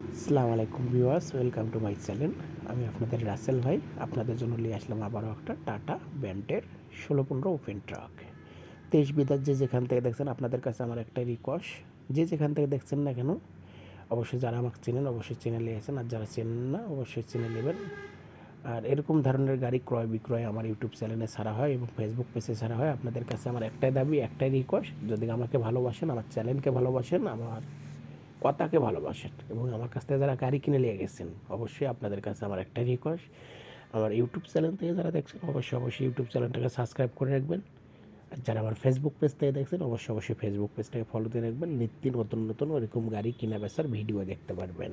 আসসালামু আলাইকুম viewers, welcome to my channel. আমি আপনাদের রাসেল ভাই, আপনাদের জন্য নিয়ে আসলাম আবারও একটা টাটা ব্যান্ডের ষোলো পনেরো ওপেন ট্রাক। দেশ বিদেশ যে যেখান থেকে দেখছেন, আপনাদের কাছে আমার একটাই রিকোয়েস্ট যে যেখান থেকে দেখছেন না কেন, অবশ্যই যারা আমাকে চেনেন অবশ্যই চেনে নিয়েছেন আর যারা চেনেন না, অবশ্যই চেনে নেবেন। আর এরকম ধরনের গাড়ি ক্রয় বিক্রয় আমার ইউটিউব চ্যানেলে ছাড়া হয় এবং ফেসবুক পেজে ছাড়া হয়, আপনাদের কাছে আমার একটাই দাবি, একটাই রিকোয়েস্ট যদি আমাকে ভালোবাসেন, আমার চ্যানেলকে ভালোবাসেন, আমার কথাকে ভালোবাসেন এবং আমার কাছ থেকে যারা গাড়ি কিনে নিয়ে গেছেন, অবশ্যই আপনাদের কাছে আমার একটা রিকোয়েস্ট আমার ইউটিউব চ্যানেল থেকে যারা দেখছেন, অবশ্যই অবশ্যই ইউটিউব চ্যানেলটাকে সাবস্ক্রাইব করে রাখবেন। আর যারা আমার ফেসবুক পেজ থেকে দেখছেন, অবশ্যই অবশ্যই ফেসবুক পেজটাকে ফলো দিয়ে রাখবেন। নিত্য নতুন নতুন ওরকম গাড়ি কিনা বেচার ভিডিও দেখতে পারবেন।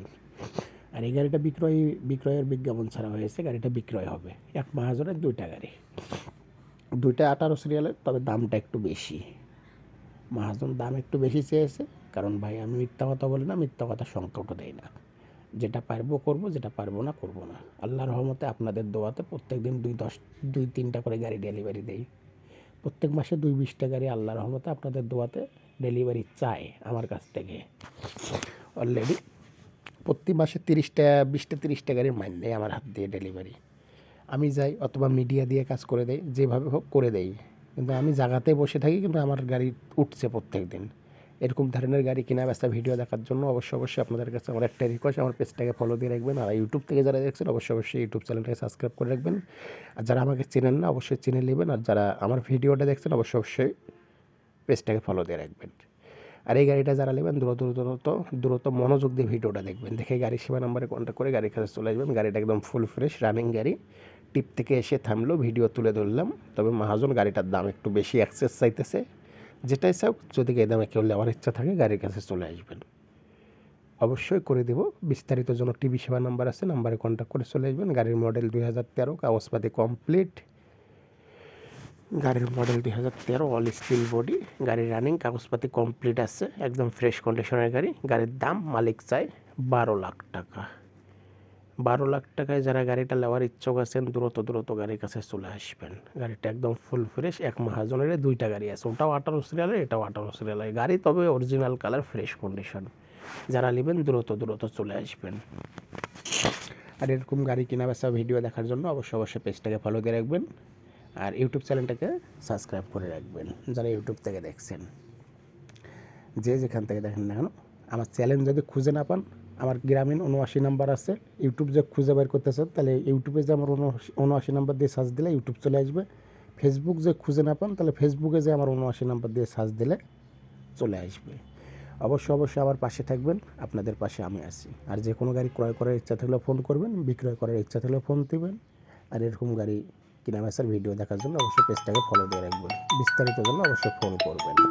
আর এই গাড়িটা বিক্রয়, বিক্রয়ের বিজ্ঞাপন ছাড়া হয়েছে, গাড়িটা বিক্রয় হবে। এক মাহাজনের দুইটা গাড়ি। দুইটা আঠারো সিরিয়ালের তবে দামটা একটু বেশি। মাহাজন দাম একটু বেশি চেয়েছে। কারণ ভাই, আমি মিথ্যা কথা বলি না, মিথ্যা কথা সংকটও দেয় না। যেটা পারব করব, যেটা পারব না করব না। আল্লাহর রহমতে আপনাদের দোয়াতে প্রত্যেক দিন দুই দশ, দুই তিনটা করে গাড়ি ডেলিভারি দেই। প্রত্যেক মাসে দুই বিশটা গাড়ি আল্লাহর রহমতে আপনাদের দোয়াতে ডেলিভারি চায় আমার কাছ থেকে। অলরেডি প্রতি মাসে তিরিশটা, বিশটা, তিরিশটা গাড়ির মাইন নেই আমার হাত দিয়ে ডেলিভারি আমি যাই অথবা মিডিয়া দিয়ে কাজ করে দেয় যেভাবে হোক করে দেই। কিন্তু আমি জায়গাতে বসে থাকি, কিন্তু আমার গাড়ি উঠছে প্রত্যেক দিন এরকম ধরনের গাড়ি কেনা বেচা ভিডিও দেখার জন্য অবশ্যই অবশ্যই আপনাদের কাছে আমার একটা রিকোয়েস্ট আমার পেজটাকে ফলো দিয়ে রাখবেন। আর ইউটিউব থেকে যারা দেখছেন, অবশ্যই অবশ্যই ইউটিউব চ্যানেলটাকে সাবস্ক্রাইব করে রাখবেন। আর যারা আমাকে চেনেন না, অবশ্যই চিনে নেবেন। আর যারা আমার ভিডিওটা দেখছেন, অবশ্যই অবশ্যই পেজটাকে ফলো দিয়ে রাখবেন। আর এই গাড়িটা যারা নেবেন, দ্রুত দ্রুত দ্রুত মনোযোগ দিয়ে ভিডিওটা দেখবেন। দেখে গাড়ির সেবা নাম্বারে কন্ট্যাক্ট করে গাড়ির কাছে চলে আসবেন। গাড়িটা একদম ফুল ফ্রেশ রানিং গাড়ি। টিপ থেকে এসে থামলো ভিডিও তুলে ধরলাম। তবে মহাজন, গাড়িটার দাম একটু বেশি অ্যাক্সেস চাইতেছে। যেটাই চাও যদি এই দামে কেউ নেওয়ার ইচ্ছা থাকে, গাড়ির কাছে চলে আসবেন। অবশ্যই করে দেব। বিস্তারিত জন্য টিভি সেবা নাম্বার আছে, নাম্বারে কন্ট্যাক্ট করে চলে আসবেন। গাড়ির মডেল দুই হাজার তেরো, কাগজপাতি কমপ্লিট গাড়ির মডেল দুই হাজার তেরো অল স্টিল বডি গাড়ির রানিং কাগজপাতি কমপ্লিট আছে। একদম ফ্রেশ কন্ডিশনের গাড়ি। গাড়ির দাম মালিক চায় বারো লাখ টাকা। বারো লাখ টাকায় যারা গাড়িটা নেওয়ার ইচ্ছুক আছেন, দ্রুত দ্রুত গাড়ির কাছে চলে আসবেন। গাড়িটা একদম ফুল ফ্রেশ এক মহাজনের দুইটা গাড়ি আছে। ওটাও আঠারো সিরিয়ালের এটাও আঠারো সিরিয়ালের গাড়ি তবে অরিজিনাল কালার ফ্রেশ কন্ডিশন যারা নেবেন, দ্রুত দ্রুত চলে আসবেন। আর এরকম গাড়ি কেনা বেচা ভিডিও দেখার জন্য অবশ্যই অবশ্যই পেজটাকে ফলো দিয়ে রাখবেন। আর ইউটিউব চ্যানেলটাকে সাবস্ক্রাইব করে রাখবেন, যারা ইউটিউব থেকে দেখছেন। যে যেখান থেকে দেখেন না কেন, আমার চ্যানেল যদি খুঁজে না পান আমার গ্রামীণ উনআশি নাম্বার আছে। ইউটিউব যে খুঁজে বের করতেছেন তাহলে ইউটিউবে যে আমার উনআশি নাম্বার দিয়ে সার্চ দিলে ইউটিউব চলে আসবে। ফেসবুক যে খুঁজে না পান, তাহলে ফেসবুকে যে আমার উনআশি নাম্বার দিয়ে সার্চ দিলে চলে আসবে। অবশ্যই অবশ্যই আমার পাশে থাকবেন, আপনাদের পাশে আমি আছি। আর যে কোনো গাড়ি ক্রয় করার ইচ্ছা থাকলে ফোন করবেন, বিক্রয় করার ইচ্ছা থাকলে ফোন দিবেন। আর এরকম গাড়ি কিনা বেচার ভিডিও দেখার জন্য অবশ্যই পেজটাকে ফলো দিয়ে রাখবেন। বিস্তারিত জন্য অবশ্যই ফোন করবেন।